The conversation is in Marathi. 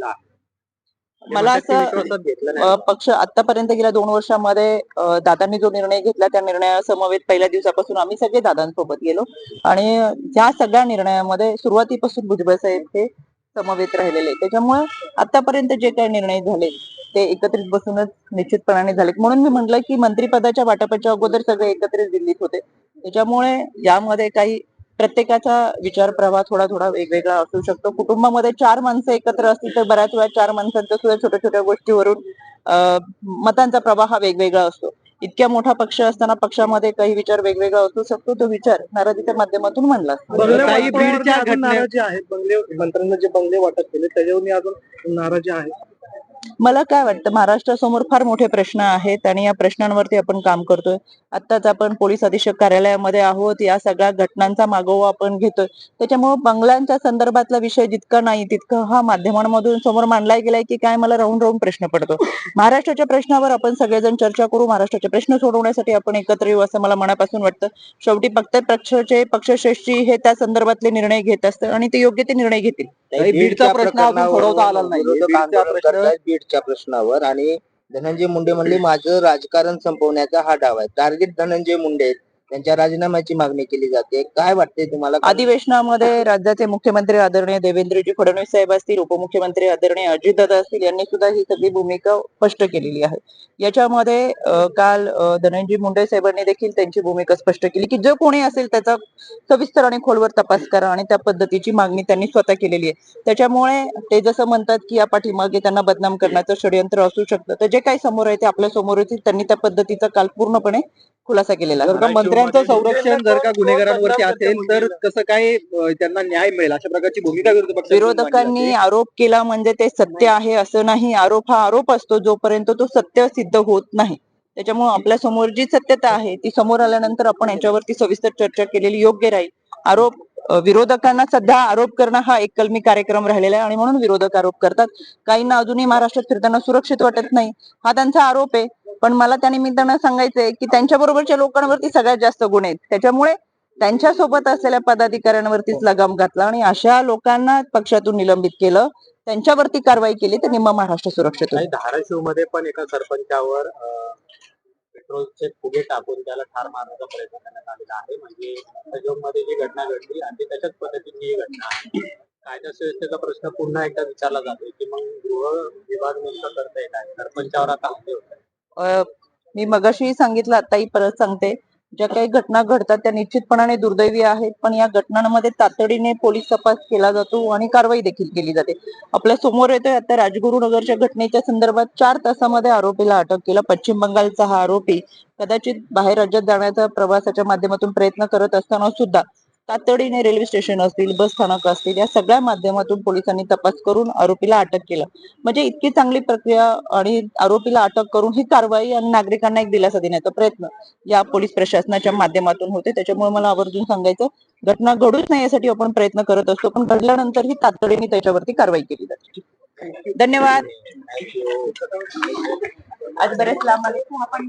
झालेला आहे मला असं- पक्ष आतापर्यंत गेल्या दोन वर्षांमध्ये दादांनी जो निर्णय घेतला त्या निर्णयासमवेत पहिल्या दिवसापासून आम्ही सगळे दादांसोबत गेलो. आणि त्या सगळ्या निर्णयामध्ये सुरुवातीपासून भुजबळ साहेब हे समवेत राहिलेले. त्याच्यामुळे आतापर्यंत जे काही निर्णय झाले ते एकत्रित बसूनच निश्चितपणाने झाले म्हणून मी म्हटलं की मंत्रिपदाच्या वाटपाच्या अगोदर सगळे एकत्रित दिल्लीत होते. त्याच्यामुळे यामध्ये काही प्रत्येकाचा विचार प्रवाह थोडा थोडा वेगवेगळा असू शकतो. कुटुंबामध्ये चार माणसं एकत्र असतील तर बऱ्याच वेळा चार माणसांच्या सुद्धा छोट्या छोट्या गोष्टीवरून अ, मतांचा प्रवाह हा वेगवेगळा असतो. इतक्या मोठा पक्ष असताना पक्षामध्ये काही विचार वेगवेगळा असू शकतो. तो विचार नाराजीच्या माध्यमातून. बंगले काही बीडच्या नाराजी आहेत. बंगले मंत्र्यांना जे बंगले वाटप केले त्याच्यावर अजून नाराजी आहे. मला काय वाटतं महाराष्ट्रासमोर फार मोठे प्रश्न आहेत आणि या प्रश्नांवरती आपण काम करतोय. आत्ताच आपण पोलीस अधीक्षक कार्यालयामध्ये आहोत. या सगळ्या घटनांचा मागोवा आपण घेतोय. त्याच्यामुळे बंगल्यांच्या संदर्भातला विषय जितका नाही तितका हा माध्यमांमधून समोर मांडलाय गेलाय की काय मला राहून राहून प्रश्न पडतो. महाराष्ट्राच्या प्रश्नावर आपण सगळेजण चर्चा करू. महाराष्ट्राचे प्रश्न सोडवण्यासाठी आपण एकत्र येऊ असं मला मनापासून वाटतं. शेवटी फक्त पक्षाचे पक्षश्रेष्ठी हे त्या संदर्भातले निर्णय घेत असतात आणि ते योग्य ते निर्णय घेतील. बीडचा प्रश्न अजून सोडवता आला नाही. बीडच्या प्रश्नावर आणि धनंजय मुंडे म्हणले माझं राजकारण संपवण्याचा हा डाव आहे टार्गेट धनंजय मुंडे आहेत. त्यांच्या राजीनाम्याची मागणी केली जाते. काय वाटते तुम्हाला? अधिवेशनामध्ये राज्याचे मुख्यमंत्री आदरणीय देवेंद्रजी फडणवीस साहेब असतील उपमुख्यमंत्री आदरणीय अजितदादा असतील यांनी सुद्धा ही सगळी भूमिका स्पष्ट केलेली आहे. याच्यामध्ये काल धनंजय मुंडे साहेबांनी देखील त्यांची भूमिका स्पष्ट केली की जो कोणी असेल त्याचा सविस्तर आणि खोलवर तपास करा आणि त्या पद्धतीची मागणी त्यांनी स्वतः केलेली आहे. त्याच्यामुळे ते जसं म्हणतात की या पाठीमागे त्यांना बदनाम करण्याचं षडयंत्र असू शकतं. तर जे काही समोर आहे ते आपल्यासमोर येतील त्यांनी त्या पद्धतीचा काल पूर्णपणे खुलासा केलेला. जर का मंत्र्यांचं संरक्षण जर का गुन्हेगारांवरती असेल तर कसं काय त्यांना न्याय मिळेल? अशा प्रकारची भूमिका विरोधी मांडली विरोधकांनी. आरोप केला म्हणजे ते सत्य आहे असं नाही. आरोप हा आरोप असतो जोपर्यंत तो सत्य सिद्ध होत नाही. त्याच्यामुळे आपल्यासमोर जी सत्यता आहे ती समोर आल्यानंतर आपण याच्यावरती सविस्तर चर्चा केलेली योग्य राहील. आरोप विरोधकांना सध्या आरोप करणं हा एक कलमी कार्यक्रम राहिलेला आहे आणि म्हणून विरोधक आरोप करतात. काहींना अजूनही महाराष्ट्रात फिरताना सुरक्षित वाटत नाही. हा त्यांचा आरोप आहे. पण मला त्या निमित्तानं सांगायचंय की त्यांच्या बरोबरच्या लोकांवरती सगळ्यात जास्त गुण आहेत. त्याच्यामुळे त्यांच्यासोबत असलेल्या पदाधिकाऱ्यांवरतीच लगाम घातला आणि अशा लोकांना पक्षातून निलंबित केलं. त्यांच्यावरती कारवाई केली तर निम्मा महाराष्ट्र सुरक्षित धाराशिवमध्ये पण एका सरपंचावर पेट्रोलचे फुगे टाकून त्याला ठार मारण्याचा प्रयत्न करण्यात आलेला आहे. म्हणजे मध्ये जी घटना घडली आणि त्याच्याच पद्धतीची ही घटना आहे. कायदा सुव्यवस्थेचा प्रश्न पुन्हा एकदा विचारला जातोय की मग गृह विभाग नेमकं करता येत आहे? सरपंचावर आता हल्ले मी मगाशी सांगितलं आताही परत सांगते. ज्या काही घटना घडतात त्या निश्चितपणाने दुर्दैवी आहेत. पण या घटनांमध्ये तातडीने पोलीस तपास केला जातो आणि कारवाई देखील केली जाते. आपल्यासमोर येतोय आता राजगुरुनगरच्या घटनेच्या संदर्भात चार तासामध्ये आरोपीला अटक केलं. पश्चिम बंगालचा हा आरोपी कदाचित बाहेर राज्यात जाण्याचा प्रवासाच्या माध्यमातून प्रयत्न करत असताना सुद्धा तातडीने रेल्वे स्टेशन असतील बस स्थानक असतील या सगळ्या माध्यमातून पोलिसांनी तपास करून आरोपीला अटक केलं. म्हणजे इतकी चांगली प्रक्रिया आणि आरोपीला अटक करून ही कारवाई आणि नागरिकांना एक दिलासा देण्याचा प्रयत्न या पोलीस प्रशासनाच्या माध्यमातून होते. त्याच्यामुळे मला आवर्जून सांगायचं घटना घडूच नाही यासाठी आपण प्रयत्न करत असतो पण घडल्यानंतर ही तातडीने त्याच्यावरती कारवाई केली जाते. धन्यवाद. आज बरेच लांब आले. आपण